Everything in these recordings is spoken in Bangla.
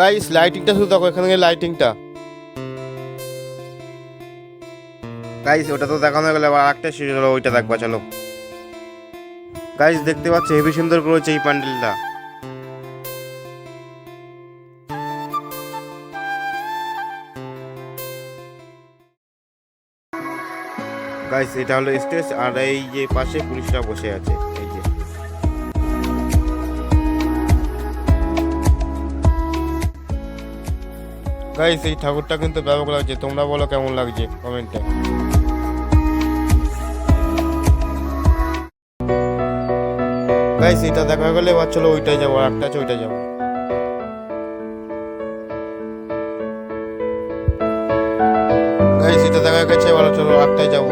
গাইস লাইটিংটা শুধু দেখো, এখানে লাইটিংটা গাইস ওটা তো দেখানো হয়ে গেলে আবার একটা শেষ হলো, ওইটা দেখবা, চলো। গাইস দেখতে পাচ্ছ, হেভি সুন্দর করেছে এই প্যান্ডেলটা গাইস এটা হলো স্টেজ আর এই যে পাশে পুলিশরা বসে আছে। গাইস, এই ঠাকুরটা কিন্তু ব্যাপক লাগছে। তোমরা বলো কেমন লাগছে কমেন্টে। গাইস, এটা দেখা গেলে এবার চলো ওইটাই যাব, আর একটা আছে ওইটাই যাব। গাইস, এটা দেখা গেছে, এবার চলো একটাই যাব।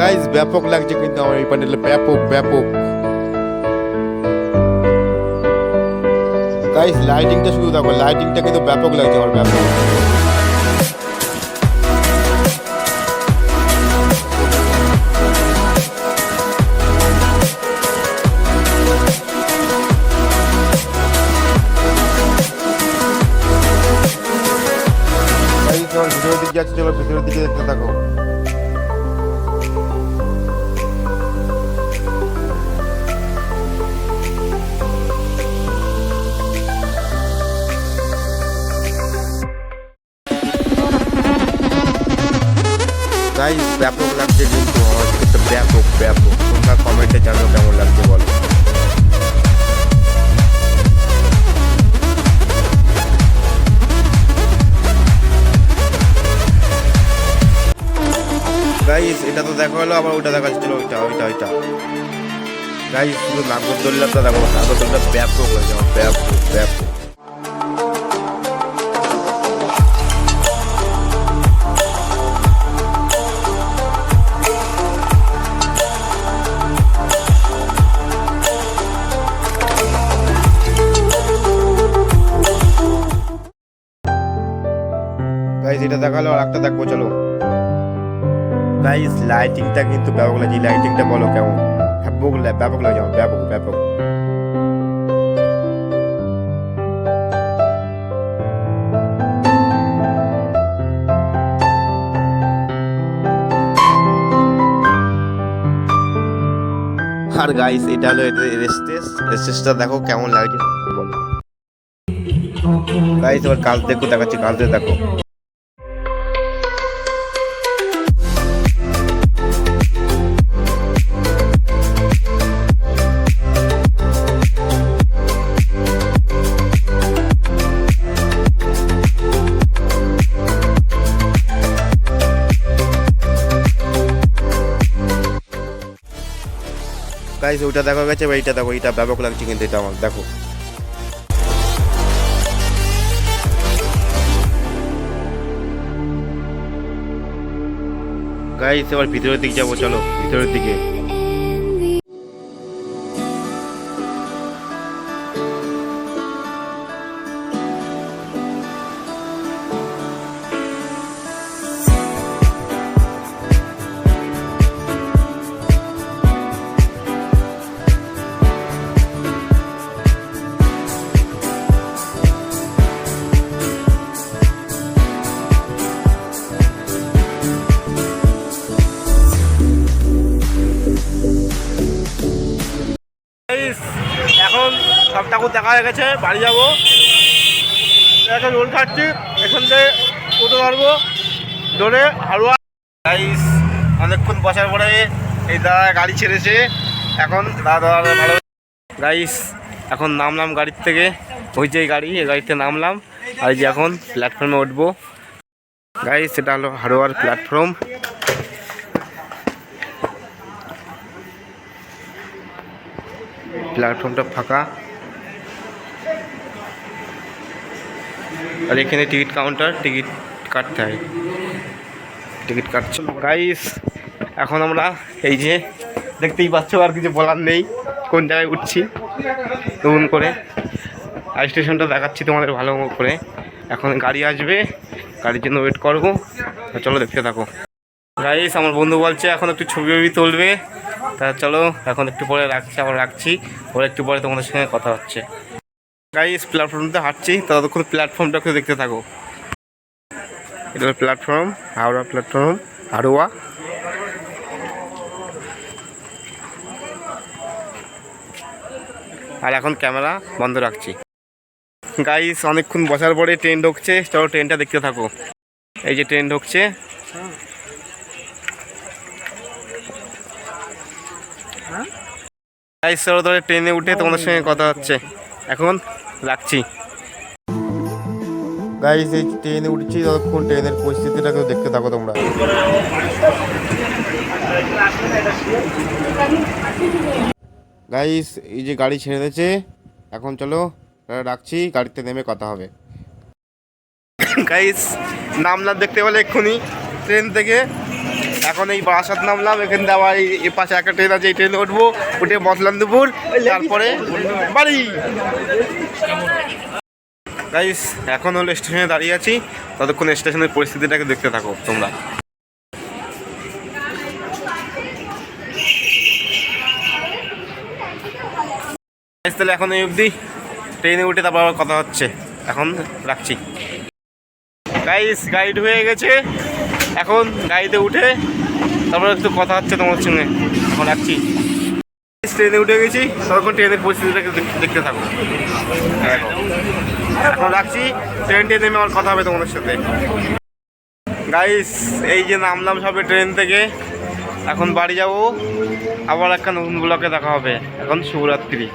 গাইস, ব্যাপক লাগছে কিন্তু আমার এই প্যান্ডেলে। ব্যাপক ব্যাপক। গাইস লাইটিংটা শুধু দেখো লাইটিংটা কিন্তু ব্যাপক লাগছে, আমার ব্যাপক। ভিডিওর দিকে যাচ্ছে, চলো ভিডিওর দিকে দেখতে থাকো। ব্যাপক লাগছে কিন্তু আমার কিন্তু ব্যাপক ব্যাপক। তোমরা কমেন্টে জানো কেমন লাগছে বলো। গাইস এটা তো দেখা হলো, আবার ওইটা দেখা যাচ্ছিল ওইটা ওইটা ওইটা। গাইস শুধু নাগরদোল্লাটা দেখো নাগরদোল্লা ব্যাপক হয়ে যাবে, ব্যাপক ব্যাপক। গাইস এটা দেখাল আর একটা দেখব, চলো। গাইস লাইটিংটা কিন্তু ব্যাপক লাগছে। লাইটিংটা বলো কেমন? ব্যাপক ব্যাপক লাগে আমার ব্যাপক ব্যাপক। আর গাইস এটা হলো স্টেজ। স্টেজটা দেখো কেমন লাগছে বলো। গাইস এবার কাজ দেখো দেখাচ্ছি কাজ দেখো। গাইস, ওইটা দেখা গেছে, এবার এইটা দেখো এটা ব্যাপক লাগছে কিন্তু এটা আমার, দেখো। গাইস, এবার ভিতরের দিকে যাব, চলো, ভিতরের দিকে। সব ঠাকুর দেখা হয়ে গেছে, বাড়ি যাব। এখন রোল খাচ্ছি এখান থেকে টোটো ধরবো, ধরে গাইস অনেকক্ষণ বসার পরে এই দাদা গাড়ি ছেড়েছে, এখন দাদা ভালো গাইস এখন নামলাম গাড়ির থেকে, ওই যে গাড়ি, এই গাড়িতে নামলাম, আর যে এখন প্ল্যাটফর্মে উঠবো। গাইস এটা হলো হারোয়ার প্ল্যাটফর্ম প্ল্যাটফর্মটা ফাঁকা। আর এখানে টিকিট কাউন্টার টিকিট কাটতে হয় টিকিট কাটছে গাইস এখন আমরা এই যে দেখতেই পাচ্ছ, আর কিছু বলার নেই। কোন জায়গায় উঠছি? নতুন করে। আর স্টেশনটা দেখাচ্ছি তোমাদের ভালো করে। এখন গাড়ি আসবে, গাড়ির জন্য ওয়েট করব। চলো দেখতে থাকো। গাইস আমার বন্ধু বলছে, এখন একটু ছবি ছবি তুলবে। তা চলো, এখন একটু পরে রাখছি, আবার রাখছি। ওর একটু পরে তোমাদের সঙ্গে কথা হচ্ছে। গাইস প্ল্যাটফর্মতে হাঁটছি, ততক্ষণ প্ল্যাটফর্মটা একটু দেখতে থাকো। এটা প্ল্যাটফর্ম হাওড়া প্ল্যাটফর্ম হাড়োয়া আর এখন ক্যামেরা বন্ধ রাখছি। গাইস অনেকক্ষণ বসার পরে ট্রেন ঢুকছে, চলো ট্রেনটা দেখতে থাকো। এই যে ট্রেন ঢুকছে। গাইস চলো ধরে ট্রেনে উঠে তোমাদের সঙ্গে কথা হচ্ছে। এখন রাখছি। গাইস এই ট্রেনে উঠছি ততক্ষণ ট্রেনের পরিস্থিতিটা পরিস্থিতিটাকে দেখতে থাকো তোমরা। গাইস এই যে গাড়ি ছেড়ে দিয়েছে এখন চলো রাখছি গাড়িতে নেমে কথা হবে। গাইস নামলাম দেখতে পেলে এক্ষুনি ট্রেন থেকে এখন এই বারাসাত নামলাম, এখান থেকে আবার এই পাশে একটা ট্রেন আছে, এই ট্রেনে উঠবো, উঠে বসলাম দুপুর, তারপরে বাড়ি। গাইস এখন হলো স্টেশনে দাঁড়িয়ে আছি, ততক্ষণ স্টেশনের পরিস্থিতিটাকে দেখতে থাকো তোমরা। তাহলে এখন এই অবধি ট্রেনে উঠে তারপর আবার কথা হচ্ছে। এখন রাখছি। গাইস গাইড হয়ে গেছে। এখন গাড়িতে উঠে তারপরে একটু কথা হচ্ছে তোমার সঙ্গে। এখন রাখছি। ট্রেনে উঠে গেছি তখন ট্রেনের পরিস্থিতিটাকে দেখতে থাকো। এখন রাখছি, ট্রেন ট্রেনে আমার কথা হবে তোমাদের সাথে। গাইস এই যে নামলাম সবে ট্রেন থেকে, এখন বাড়ি যাব। আবার একটা নতুন ব্লকে দেখা হবে। এখন শুভরাত্রি।